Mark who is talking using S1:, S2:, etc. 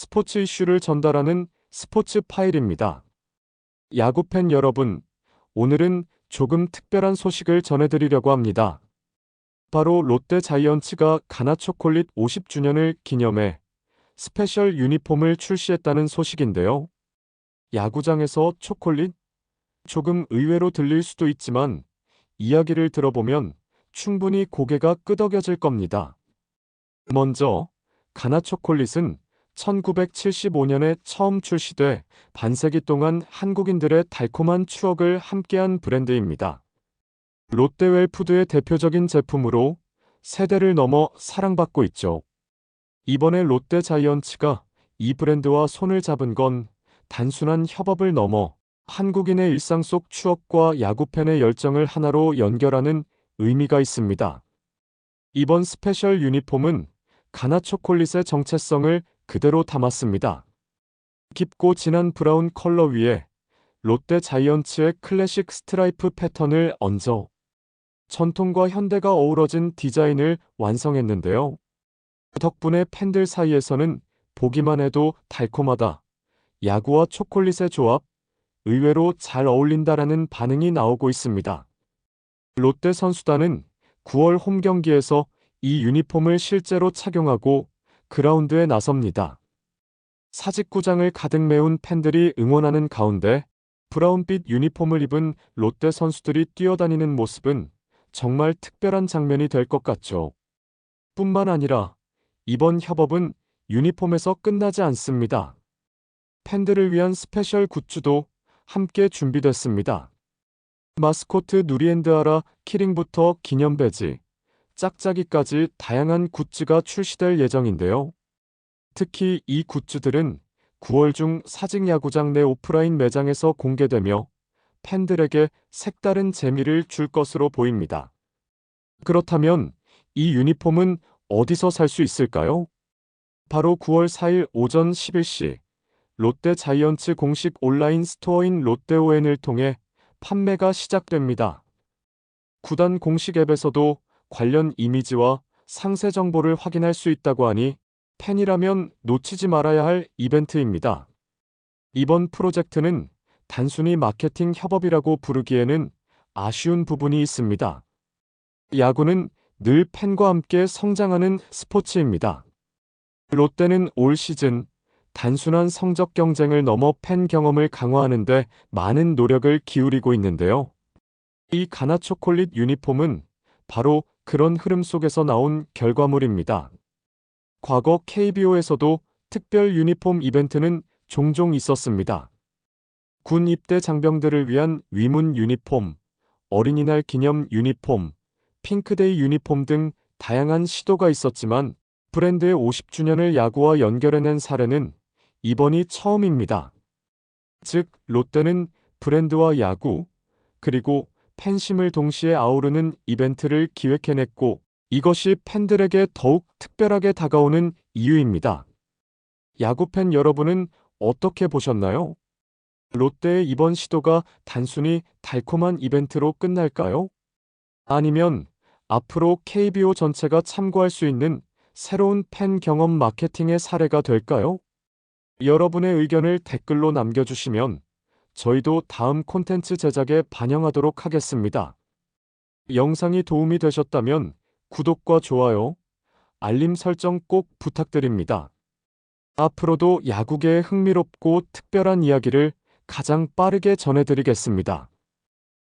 S1: 스포츠 이슈를 전달하는 스포츠 파일입니다. 야구팬 여러분, 오늘은 조금 특별한 소식을 전해드리려고 합니다. 바로 롯데 자이언츠가 가나 초콜릿 50주년을 기념해 스페셜 유니폼을 출시했다는 소식인데요. 야구장에서 초콜릿? 조금 의외로 들릴 수도 있지만 이야기를 들어보면 충분히 고개가 끄덕여질 겁니다. 먼저 가나 초콜릿은 1975년에 처음 출시돼 반세기 동안 한국인들의 달콤한 추억을 함께한 브랜드입니다. 롯데웰푸드의 대표적인 제품으로 세대를 넘어 사랑받고 있죠. 이번에 롯데 자이언츠가 이 브랜드와 손을 잡은 건 단순한 협업을 넘어 한국인의 일상 속 추억과 야구팬의 열정을 하나로 연결하는 의미가 있습니다. 이번 스페셜 유니폼은 가나 초콜릿의 정체성을 그대로 담았습니다. 깊고 진한 브라운 컬러 위에 롯데 자이언츠의 클래식 스트라이프 패턴을 얹어 전통과 현대가 어우러진 디자인을 완성했는데요. 덕분에 팬들 사이에서는 보기만 해도 달콤하다. 야구와 초콜릿의 조합, 의외로 잘 어울린다라는 반응이 나오고 있습니다. 롯데 선수단은 9월 홈 경기에서 이 유니폼을 실제로 착용하고 그라운드에 나섭니다. 사직구장을 가득 메운 팬들이 응원하는 가운데 브라운빛 유니폼을 입은 롯데 선수들이 뛰어다니는 모습은 정말 특별한 장면이 될 것 같죠. 뿐만 아니라 이번 협업은 유니폼에서 끝나지 않습니다. 팬들을 위한 스페셜 굿즈도 함께 준비됐습니다. 마스코트 누리앤드아라 키링부터 기념 배지, 짝짝이까지 다양한 굿즈가 출시될 예정인데요. 특히 이 굿즈들은 9월 중 사직 야구장 내 오프라인 매장에서 공개되며 팬들에게 색다른 재미를 줄 것으로 보입니다. 그렇다면 이 유니폼은 어디서 살 수 있을까요? 바로 9월 4일 오전 11시 롯데 자이언츠 공식 온라인 스토어인 롯데오엔을 통해 판매가 시작됩니다. 구단 공식 앱에서도 관련 이미지와 상세 정보를 확인할 수 있다고 하니 팬이라면 놓치지 말아야 할 이벤트입니다. 이번 프로젝트는 단순히 마케팅 협업이라고 부르기에는 아쉬운 부분이 있습니다. 야구는 늘 팬과 함께 성장하는 스포츠입니다. 롯데는 올 시즌 단순한 성적 경쟁을 넘어 팬 경험을 강화하는데 많은 노력을 기울이고 있는데요. 이 가나 초콜릿 유니폼은 바로 그런 흐름 속에서 나온 결과물입니다. 과거 KBO에서도 특별 유니폼 이벤트는 종종 있었습니다. 군 입대 장병들을 위한 위문 유니폼, 어린이날 기념 유니폼, 핑크데이 유니폼 등 다양한 시도가 있었지만 브랜드의 50주년을 야구와 연결해낸 사례는 이번이 처음입니다. 즉, 롯데는 브랜드와 야구, 그리고 팬심을 동시에 아우르는 이벤트를 기획해냈고 이것이 팬들에게 더욱 특별하게 다가오는 이유입니다. 야구팬 여러분은 어떻게 보셨나요? 롯데의 이번 시도가 단순히 달콤한 이벤트로 끝날까요? 아니면 앞으로 KBO 전체가 참고할 수 있는 새로운 팬 경험 마케팅의 사례가 될까요? 여러분의 의견을 댓글로 남겨주시면 저희도 다음 콘텐츠 제작에 반영하도록 하겠습니다. 영상이 도움이 되셨다면 구독과 좋아요, 알림 설정 꼭 부탁드립니다. 앞으로도 야구계의 흥미롭고 특별한 이야기를 가장 빠르게 전해드리겠습니다.